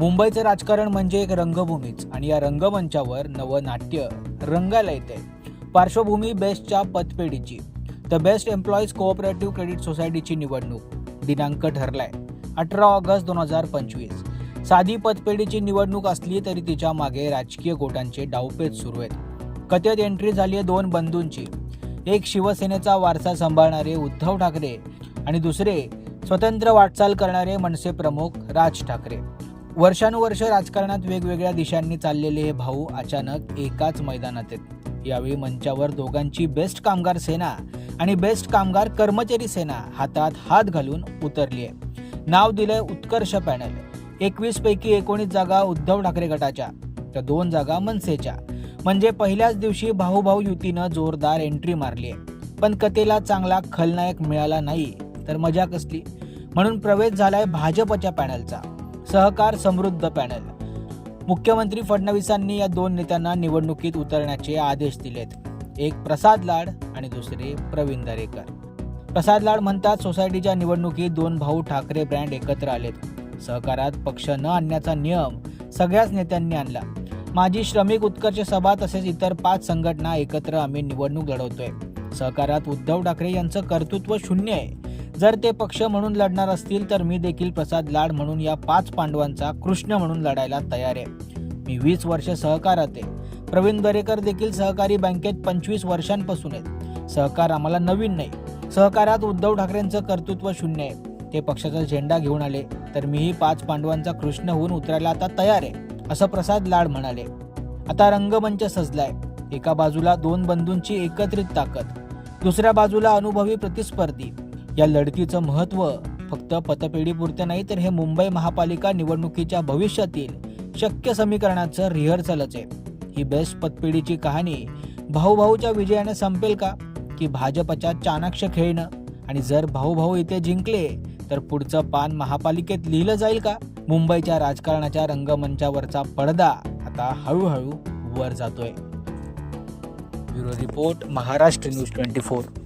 मुंबईचं राजकारण म्हणजे एक रंगभूमीच आणि या रंगमंचावर नवं नाट्य रंगायला येते पार्श्वभूमी बेस्टच्या पतपेढीची. The best employees cooperative credit सोसायटीची निवडणूक. दिनांक ठरलाय. अठरा ऑगस्ट दोन हजार पंचवीस. साधी पतपेढीची निवडणूक असली तरी तिच्यामागे राजकीय गोटांचे डावपेच सुरू आहेत. कथित एंट्री झाली आहे दोन बंधूंची. एक शिवसेनेचा वारसा सांभाळणारे उद्धव ठाकरे आणि दुसरे स्वतंत्र वाटचाल करणारे मनसे प्रमुख राज ठाकरे. वर्षानुवर्ष राजकारणात वेगवेगळ्या दिशांनी चाललेले हे भाऊ अचानक एकाच मैदानात आहेत. यावेळी मंचावर दोघांची बेस्ट कामगार सेना आणि बेस्ट कामगार कर्मचारी सेना हातात हात घालून उतरली आहे. नाव दिलंय उत्कर्ष पॅनल. एकवीस पैकी एकोणीस जागा उद्धव ठाकरे गटाच्या तर दोन जागा मनसेच्या. म्हणजे पहिल्याच दिवशी भाऊभाऊ युतीनं जोरदार एंट्री मारली आहे. पण कथेला चांगला खलनायक मिळाला नाही तर मजा कसली? म्हणून प्रवेश झालाय भाजपच्या पॅनलचा. सहकार समृद्ध पॅनल. मुख्यमंत्री फडणवीसांनी या दोन नेत्यांना निवडणुकीत उतरण्याचे आदेश दिलेत. एक प्रसाद लाड आणि दुसरे प्रवीण दरेकर. प्रसाद लाड म्हणतात सोसायटीच्या निवडणुकीत दोन भाऊ ठाकरे ब्रँड एकत्र आलेत. सहकारात पक्ष न आणण्याचा नियम सगळ्याच नेत्यांनी आणला. माझी श्रमिक उत्कर्ष सभा तसेच इतर पाच संघटना एकत्र आम्ही निवडणूक लढवतोय. सहकारात उद्धव ठाकरे यांचं कर्तृत्व शून्य आहे. जर ते पक्ष म्हणून लढणार असतील तर मी देखील प्रसाद लाड म्हणून या पाच पांडवांचा कृष्ण म्हणून लढायला तयार आहे. मी वीस वर्ष सहकारात आहे. प्रवीण दरेकर देखील सहकारी बँकेत पंचवीस वर्षांपासून आहेत. सहकार आम्हाला नवीन नाही. सहकारात उद्धव ठाकरेंचं कर्तृत्व शून्य आहे. ते पक्षाचा झेंडा घेऊन आले तर मीही पाच पांडवांचा कृष्ण होऊन उतरायला आता तयार आहे असं प्रसाद लाड म्हणाले. आता रंगमंच सजलाय. एका बाजूला दोन बंधूंची एकत्रित ताकद दुसऱ्या बाजूला अनुभवी प्रतिस्पर्धी. या लढतीचं महत्त्व फक्त पतपेढीपुरते नाही तर हे मुंबई महापालिका निवडणुकीच्या भविष्यातील शक्य समीकरणाचं रिहर्सलच आहे. ही बेस्ट पतपेढीची कहाणी भाऊभाऊच्या विजयाने संपेल का? की भाजपच्या चाणाक्ष खेळणं? आणि जर भाऊभाऊ इथे जिंकले तर पुढचं पान महापालिकेत लिहिलं जाईल का? मुंबईच्या राजकारणाच्या रंगमंचावरचा पडदा आता हळूहळू वर जातोय. Bureau report Maharashtra news twenty four.